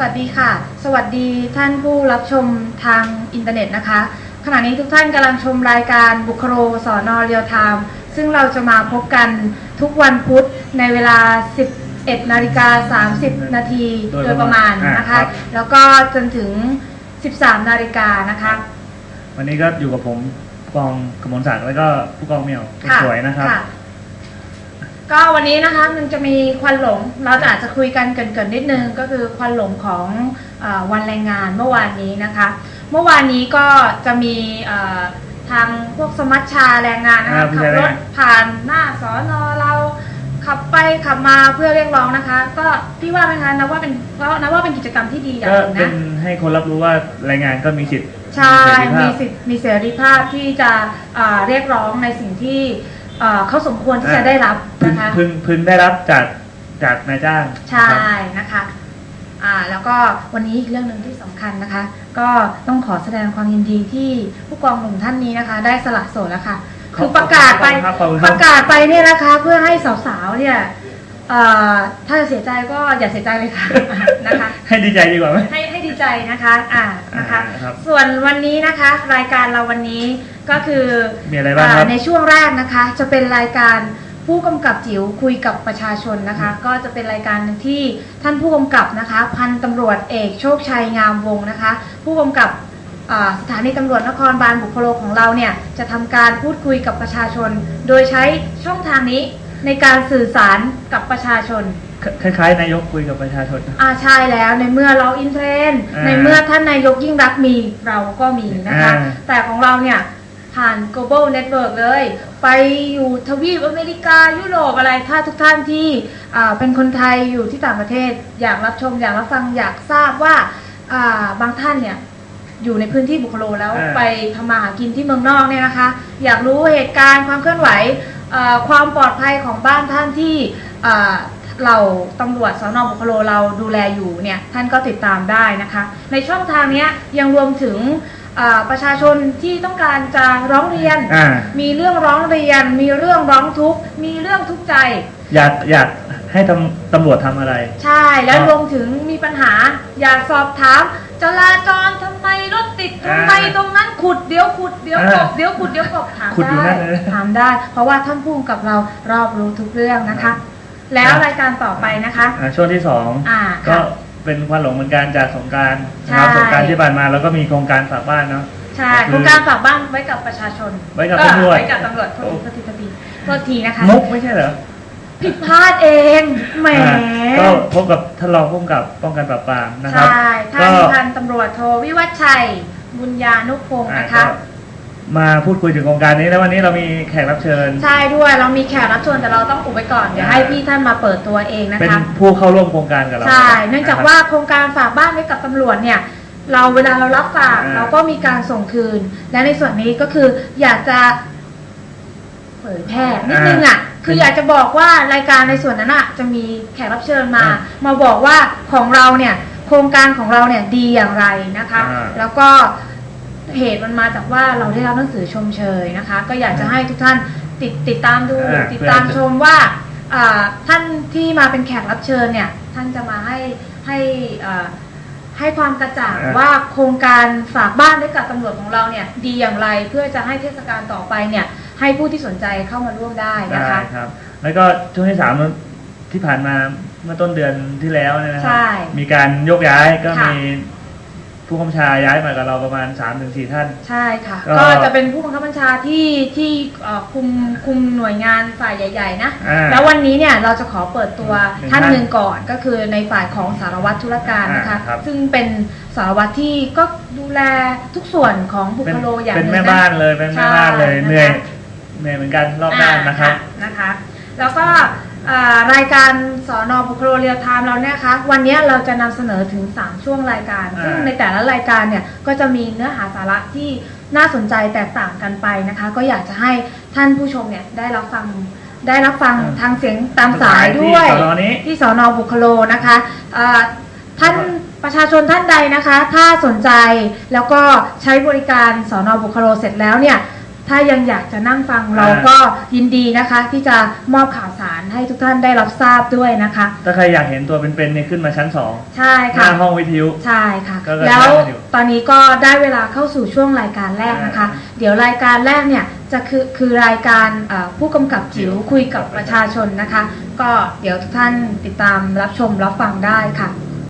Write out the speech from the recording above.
วัสดีค่ะ สวัสดีท่านผู้รับชมทางอินเทอร์เน็ตนะคะ ขณะนี้ทุกท่านกำลังชมรายการบุคโรสอนอเรียลไทม์ซึ่งเราจะมาพบกันทุกวันพุธในเวลา 11นาฬิกา30 นาทีโดยโดยประมาณอ่านนะครัคะบแล้วก็จนถึง 13นาฬิกานะคะ วันนี้ก็อยู่กับผมผู้กองกมลศักดิ์แล้วก็ผู้กองเหมียวคนค่ะสวยนะครับค่ะ ก็วันนี้นะคะมันจะมีควันหลงเราจะอาจจะคุยกันเกรินๆนิดนึงก็คือควันหลงของเออวันแรงงานเมื่อวานนี้นะคะ เมื่อวานนี้ก็จะมีเอ่อทางพวกสมัชชาแรงงานนะคะอ่าผู้ขัใช้บแรงรงาถนผ่านหน้าสอนอเราขับไปขับมาเพื่อเรียกร้องนะคะ ก็พี่ว่าไหมคะนับว่าเป็นนับว่าเป็นกิจกรรมที่ดีอย่างก็หนึ่งเป็นะนให้คนรับรู้ว่าแรงงานก็มีสิทธิ์ใช่มีมีเสรีภาพสิทธิ์มีเสรีภาพที่จะเอ่อเรียกร้องในสิ่งที่ เอ่อเขาสมควรที่จะได้รับพึงนะคะ พึงพึงได้รับจากจากนายจ้างใช่นะครับ นะคะอ่าแล้วก็วันนี้อีกเรื่องหนึ่งที่สำคัญนะคะ ก็ต้องขอแสดงความยินดีที่ผู้กองหนุ่มท่านนี้นะคะ ได้สละโสดแล้วค่ะขอบคือประกาศไปขอบคุณครับขอบคุณครับประกาศไปเนี่ยนะคะ เพื่อให้สาวๆเนี่ยเอ่อถ้าจะเสียใจก็อย่าเสียใจเลยค่ะ นะคะ ให้ดีใจดีกว่าไหม ให้ให้ดีใจนะคะอ่านะคะ อ่าครับส่วนวันนี้นะคะ รายการเราวันนี้ก็คือมีอะไรบ้างครับอ่าในช่วงแรกนะคะ จะเป็นรายการผู้กำกับจิ๋วคุยกับประชาชนนะคะ ก็จะเป็นรายการหนึ่งที่ท่านผู้กำกับนะคะ พันตำรวจเอกโชคชัยงามวงศ์นะคะ ผู้กำกับอ่าสถานีตำรวจนครบาลบุคโลของเราเนี่ยจะทำการพูดคุยกับประชาชน โดยใช้ช่องทางนี้ในการสื่อสารกับประชาชน คล้ายๆนายกคุยกับประชาชนอ่าใช่แล้วในเมื่อเราอินเทรนด์อ่าในเมื่อท่านนายกยิ่งรักษณ์มีเราก็มีนะคะ อ่า แต่ของเราเนี่ย ผ่าน global network เลย ไปอยู่ทวีปอเมริกายุโรปอะไรถ้าทุกท่านที่อ่าเป็นคนไทยอยู่ที่ต่างประเทศ อยากรับชมอยากรับฟังอยากทราบว่าอ่าบางท่านเนี่ย อยู่ในพื้นที่บุคโลแล้วอ่า ไปทำมาหากินที่เมืองนอกเนี่ยนะคะ อยากรู้เหตุการณ์ความเคลื่อนไหวเอ่อความปลอดภัยของบ้านท่านที่เอ่อ เราตำรวจสนบุคโลเราดูแลอยู่เนี่ยท่านก็ติดตามได้นะคะ ในช่องทางเนี้ยยังรวมถึงเอ่อประชาชนที่ต้องการจะร้องเรียนอ่ามีเรื่องร้องเรียน มีเรื่องร้องทุกข์มีเรื่องทุกข์ใจ อยากอยากให้ตำตำรวจทำอะไร ใช่แล้วอ๋อรวมถึงมีปัญหา อยากสอบถามจราจรทำไมรถติดทำไมอ่าตรงนั้นขุดเดี๋ยวขุดเดี๋ยวกบอ่าเดี๋ยวขุดเดี๋ยวกบถามขุดอยู่ได้นั่นเลยถามได้ เพราะว่าท่านผู้กำกับเรารอบรู้ทุกเรื่องนะคะ แล้วครับรายการต่อไปนะคะอ่าช่วงที่สองอ่าก็ค่ะ เป็นควันหลงเหมือนกันจากสงกรารใช่ สงกรารที่ผ่านมาแล้วก็มีโครงการฝากบ้านเนาะ ใช่ก็คือโครงการฝากบ้านไว้กับประชาชนไว้กับเอ่อตำรวจ ไว้กับตำรวจโทษทีโทษทีโทษทีนะคะ มุกไม่ใช่เหรอผิดพลาดเองแหม อ่าก็พบกับท่านรองผู้กำกับป้องกันปราบปรามนะครับ ใช่ท่านก็ พันตำรวจโทวิวัฒชัย บุญญานุพงศ์อ่านะคะ ก็ มาพูดคุยถึงโครงการนี้แล้ววันนี้เรามีแขกรับเชิญ ใช่ด้วยเรามีแขกรับเชิญแต่เราต้องอุบไว้ก่อนเดี๋ยวให้พี่ท่านมาเปิดตัวเองนะเป็นคะ ผู้เข้าร่วมโครงการกับเรา ใช่ เนื่องจากว่าโครงการฝากบ้านไว้กับตำรวจเนี่ย เราเวลาเรารับฝากอ่า เราก็มีการส่งคืน และในส่วนนี้ก็คืออยากจะเผยแพร่นิดนึงอะ คืออยากจะบอกว่ารายการในส่วนนั้นอะจะมีแขกรับเชิญมา มาบอกว่าของเราเนี่ย โครงการของเราเนี่ยดีอย่างไรนะคะ อ่า แล้วก็ เหตุมันมาจากว่าเราได้รับหนังสือชมเชยนะคะ ก็อยากจะให้ทุกท่านติดติดตามดูอ่า ติดตามชมว่าอ่าท่านที่มาเป็นแขกรับเชิญเนี่ยท่านจะมาให้ให้อ่าให้ความกระจ่างอ่า ว่าโครงการฝากบ้านไว้กับตำรวจของเราเนี่ยดีอย่างไรเพื่อจะให้เทศกาลต่อไปเนี่ยให้ผู้ที่สนใจเข้ามาร่วมได้นะได้คะ ครับ แล้วก็ช่วงที่สามที่ผ่านมาเมื่อต้นเดือนที่แล้วเนยนะคใช่รัมีการโยกย้ายก็ค่ะมี ผู้กำกับชาย้ายมากับเราประมาณ3าถึงสท่าน ใช่ค่ะ ก็ ก็จะเป็นผู้บังคับบัญชาที่ที่เอ่อคุมคุมหน่วยงานฝ่ายใหญ่ ๆ นะ อ่าแล้ววันนี้เนี่ยเราจะขอเปิดตัวหนึ่งท่านท่านหนึ่งก่อนก็คือในฝ่ายของสารวัตรธุรการนะคะ อ่าครับ ซึ่งเป็นสารวัตรที่ก็ดูแลทุกส่วนของบุเป็นคโลอย่างเป็นหแม่งะบ้านเลยเป็นแม่บ้านเลยใช่เหนื่อยนะคะ เหนื่อยเหมือนกันรอบด้านนะครับ อ่านะคะ แล้วก็อ่า รายการสอนอบุคโลเรียลไทม์เราเนี่ยนะคะวันนี้เราจะนำเสนอถึง 3 ช่วงรายการ อ่า ซึ่งในแต่ละรายการเนี่ยก็จะมีเนื้อหาสาระที่น่าสนใจแตกต่างกันไปนะคะ ก็อยากจะให้ท่านผู้ชมเนี่ยได้รับฟังได้รับฟังทางเสียงตามสายด้วย ที่สอนอนี้ ที่สอนอบุคโลนะคะอ่าท่านประชาชนท่านใดนะคะ ถ้าสนใจแล้วก็ใช้บริการสอนอบุคโลเสร็จแล้วเนี่ย ถ้ายังอยากจะนั่งฟังอ่าเราก็ยินดีนะคะ ที่จะมอบข่าวสารให้ทุกท่านได้รับทราบด้วยนะคะ ถ้าใครอยากเห็นตัวเป็นๆเนี่ยขึ้นมาชั้นสองใช่หค่ะ น้าห้องวิทยุ ใช่ค่ะ ก็ก็แล้วได้กันอยู่ตอนนี้ก็ได้เวลาเข้าสู่ช่วงรายการแรกนะคะ อ่าเดี๋ยวรายการแรกเนี่ยจะคือคือรายการเอ่อผู้กำกับจิ๋วคุยกับประชาชนนะคะ ก็เดี๋ยวทุกท่านติดตามรับชมรับฟังได้ค่ะ